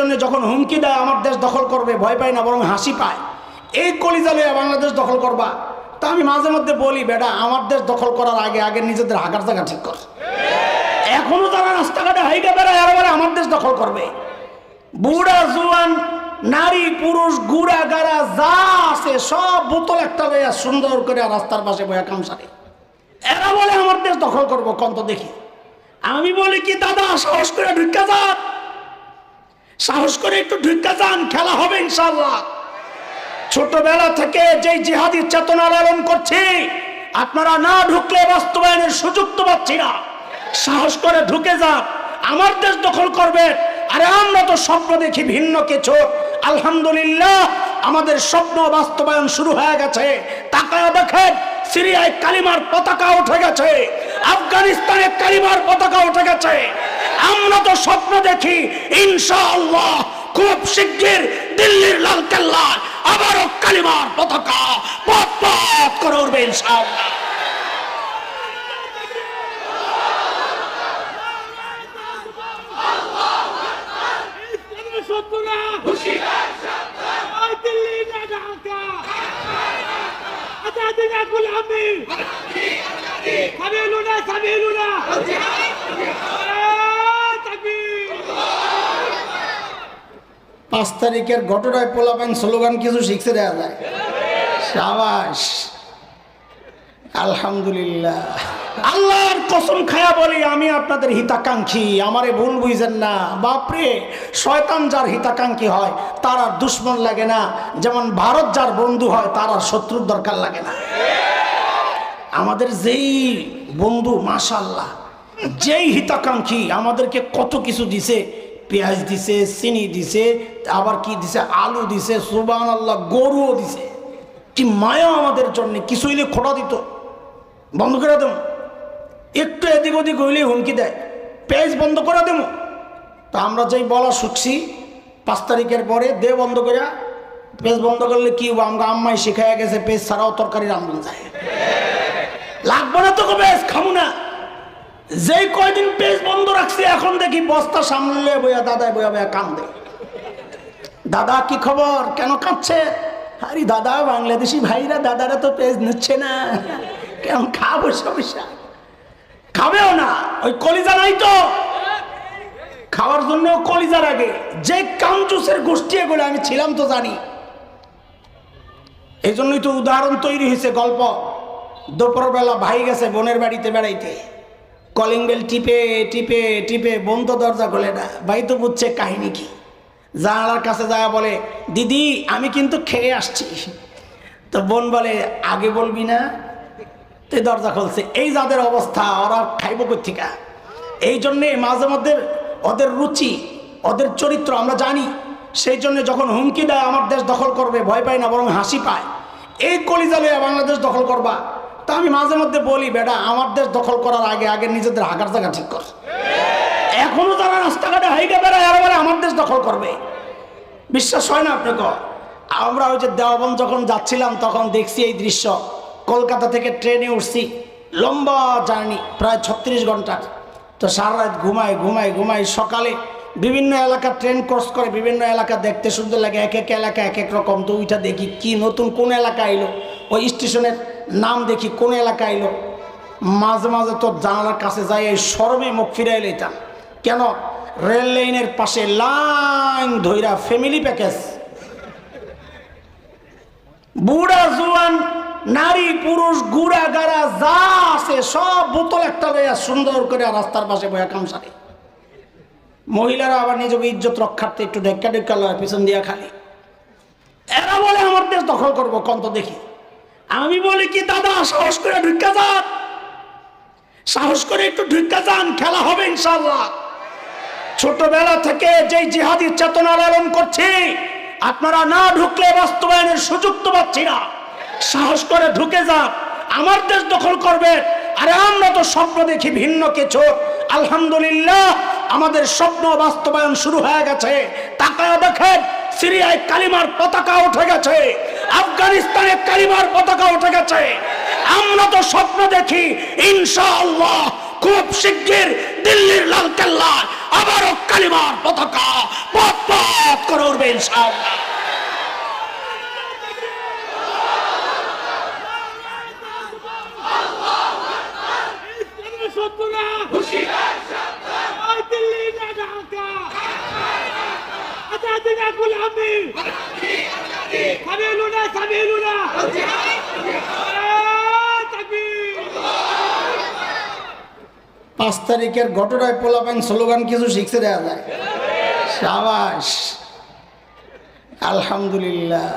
জন্য যখন হুমকি দেয়, আমার দেশ দখল করবে, ভয় পায় না, বরং হাসি পায়। এই কলিজা লইয়া বাংলাদেশ দখল করবা। তা আমি মাঝে মধ্যে বলি, বেটা, আমার দেশ দখল করার আগে আগে নিজেদের হাগার জায়গা ঠিক কর। এখনও তারা রাস্তাঘাটে হাইটে বেড়ায় আর এবারে আমার দেশ দখল করবে। বুড়া, জুয়ান, নারী, পুরুষ, গুড়া, গাড়া, যা আছে, সব বোতল একটা লইয়া সুন্দর করে রাস্তার পাশে বয়া কামসারে এরা বলে, আমার দেশ দখল করব, কন্ত দেখি। আমি বলি কি, দাদা, সাহস করে ঢুকা যান সাহস করে একটু ঢুকা যান, খেলা হবে ইনশাল্লাহ ছোটবেলা থেকে যেই জিহাদি চেতনা লালন করছি, আপনারা না ঢুকলে বাস্তবায়নের সুযোগ তো পাচ্ছি না। সাহস করে ঢুকে যান, আমার দেশ দখল করবে, আরে আমরা তো স্বপ্ন দেখি ভিন্ন কিছু। আলহামদুলিল্লাহ, আমাদের স্বপ্ন বাস্তবায়ন শুরু হয়ে গেছে। তাকায় দেখেন, সিরিয়ায় কালিমার পতাকা উঠে গেছে, আফগানিস্তানে কালিমার পতাকা উঠে গেছে। আমরা তো স্বপ্ন দেখি, ইনশাআল্লাহ খুব শিগগির দিল্লির লাল কেল্লায় আবারও কালিমার পতাকা পথ পথ করে উঠবে ইনশাআল্লাহ দিল্লি না ঢাকা আজাদিনা গুলামি সাবিলুনা সাবিলুনা তাকবীর পাঁচ তারিখের ঘটনায় পোলাপান স্লোগান কিছু শিখতে দেওয়া যায়। সাবাস। আলহামদুলিল্লাহ। আল্লাহর কসম খায়া বলি, আমি আপনাদের হিতাকাঙ্ক্ষী। আমারে ভুল বুঝেন না। বাপরে, শয়তান যার হিতাকাঙ্ক্ষী হয়, তার আর দুশ্মন লাগে না। যেমন ভারত যার বন্ধু হয়, তার আর শত্রুর দরকার লাগে না। আমাদের যেই বন্ধু মাশাল্লাহ যেই হিতাকাঙ্ক্ষী আমাদেরকে কত কিছু দিছে পেঁয়াজ দিছে, চিনি দিছে, আবার কি দিছে? আলু দিছে সুবান আল্লাহ গরুও দিছে। কি মায়া আমাদের জন্য, কিছু হইলে খোটা দিত। বন্ধ করে দেবো। একটু এদিক ওদিক হইলে হুমকি দেয়। পেঁয়াজ বন্ধ করে দেবো। তা আমরা যেই বলা শুকছি, পাঁচ তারিখের পরে দে বন্ধ করে পেজ বন্ধ করলে কি হব আমরা আম্মাই শিখাইয়া গেছে পেজ ছাড়াও তরকারি রান্ধন যায়। লাগবে না তো পেজ খামু না। যেই কয়দিন পেজ বস্তা সামলে বইয়া, দাদায় বইয়া বইয়া কান্দে। দাদা, কি খবর? কেন কাঁদছে? আরে দাদা, বাংলাদেশি ভাইরা দাদারা তো পেজ নিচ্ছে না। কেমন খাব সমস্যা? খাবেও না। ওই কলিজা নাই তো। খাওয়ার জন্য কলিজার আগে যে কামচুসের গোষ্ঠী এগুলো আমি ছিলাম তো জানি। এই জন্যই তো উদাহরণ তৈরি হয়েছে গল্প। দুপুরবেলা ভাই গেছে বোনের বাড়িতে বেড়াইতে। কলিং বেল টিপে টিপে টিপে বন্ধ দরজা খোলে না। ভাই, তো বুঝছে কাহিনী কি? জানালার কাছে যায় বলে, দিদি, আমি কিন্তু খেয়ে আসছি। তো বোন বলে, আগে বলবি না তে দরজা খুলছে। এই যাদের অবস্থা, ওরা খাইব কোথেকা এই জন্যে মাঝে মধ্যে ওদের রুচি, ওদের চরিত্র আমরা জানি। সেই জন্য যখন হুমকি দেয়, আমার দেশ দখল করবে, ভয় পায় না, বরং হাসি পায়। এই কলিজা লইয়া বাংলাদেশ দখল করবা। আমি মাঝে মধ্যে বলি, বেটা, আমার দেশ দখল করার আগে আগে নিজেদের হাগার জায়গা ঠিক কর। এখনও তারা রাস্তাঘাটে হাইটে বেড়ায় আর আমার দেশ দখল করবে। বিশ্বাস হয় না আপনাকে? আমরা ওই যে দেওয়াবন যখন যাচ্ছিলাম, তখন দেখছি এই দৃশ্য। কলকাতা থেকে ট্রেনে উঠছি, লম্বা জার্নি, প্রায় ছত্রিশ ঘণ্টার তো সারা রাত ঘুমাই ঘুমাই ঘুমাই, সকালে বিভিন্ন এলাকা ট্রেন ক্রস করে বিভিন্ন এলাকা দেখতে সুন্দর লাগে। এক এক এলাকা এক এক রকম। তো ওইটা দেখি, কি নতুন কোন এলাকা এলো? ওই স্টেশনের নাম দেখি কোন এলাকায় এলো। মাঝে মাঝে তো জানালার কাছে যাই এই সরমে মুখ ফিরাই লইতাম কেন? রেল লাইনের পাশে লাইন ধইরা ফ্যামিলি প্যাকেজ বুড়া জুয়ান, নারী, পুরুষ, গুড়া, গাড়া, যা আছে সব বোতল একটা লইয়া সুন্দর করে রাস্তার পাশে বয়া কামসারে। মহিলারা আবার নিজেকে ইজ্জত রক্ষার্থে একটু ঢেক্কা ঢেক্কা লয় পিছন দিয়া খালি। এরা বলে, আমার দেশ দখল করব, কন্ত দেখি। আমি বলি কি, দাদা, সাহস করে ঢুকা যান। সাহস করে একটু ঢুকা যান, খেলা হবে ইনশাল্লাহ ছোটবেলা থেকে যেই জিহাদি চেতনা লালন করছি, আপনারা না ঢুকলে বাস্তবায়নের সুযোগ তো পাচ্ছি না। সাহস করে ঢুকে যান। আমার দেশ দখল করবে, আরে আমরা তো স্বপ্ন দেখি ভিন্ন কিছু। আলহামদুলিল্লাহ, আমাদের স্বপ্ন বাস্তবায়ন শুরু হয়ে গেছে। তাকায় দেখেন, সিরিয়ায় কালিমার পতাকা উঠে গেছে। আফগানিস্তানে কালিমার পতাকা উঠে গেছে। আমরা তো স্বপ্ন দেখি, ইনশাআল্লাহ খুব শিগগির দিল্লির লাল কেল্লায় আবারও কালিমার পতাকা পথ পথ করে উঠবে ইনশাআল্লাহ। দিল্লি পাঁচ তারিখের ঘটনায় পোলাপেন স্লোগান কিছু শিখতে দেওয়া যায়। সাবাস। আলহামদুলিল্লাহ।